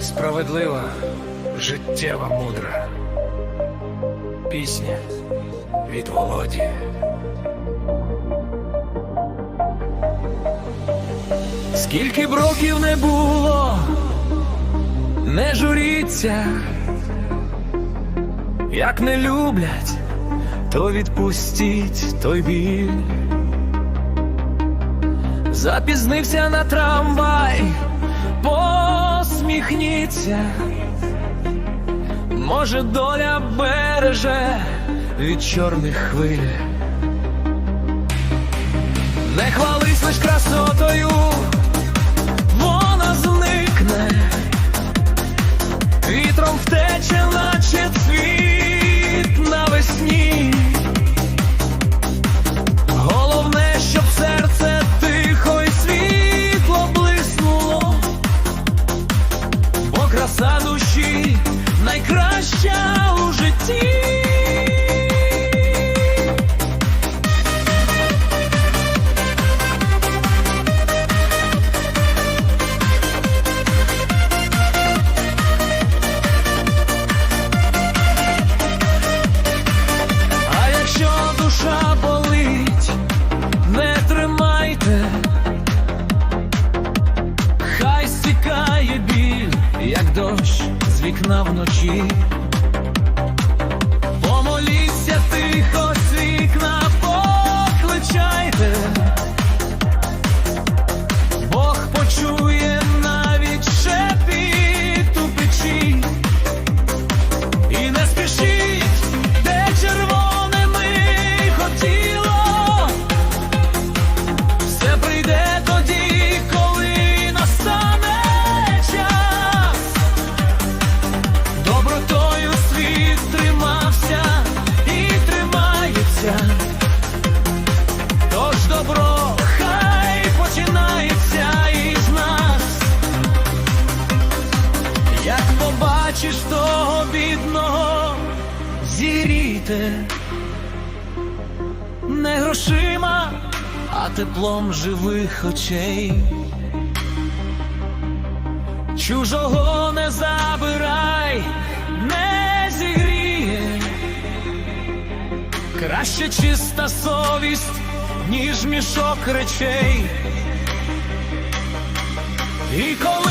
Справедлива, життєва мудра. Пісня від Володі. Скільки б років не було, не журіться, як не люблять, то відпустіть той біль. Запізнився на трамвай, посміхніться, може, доля береже від чорних хвиль. Не хвались лиш красотою, найкраща у житті. А якщо душа болить, не тримайте, хай стікає біль, як дощ з вікна вночі. Тримається. Тож добро хай починається із нас. Як побачиш того бідного, зіріте не грошима, а теплом живих очей. Чужого не забирай, Краще чиста совість, ніж мішок речей. І коли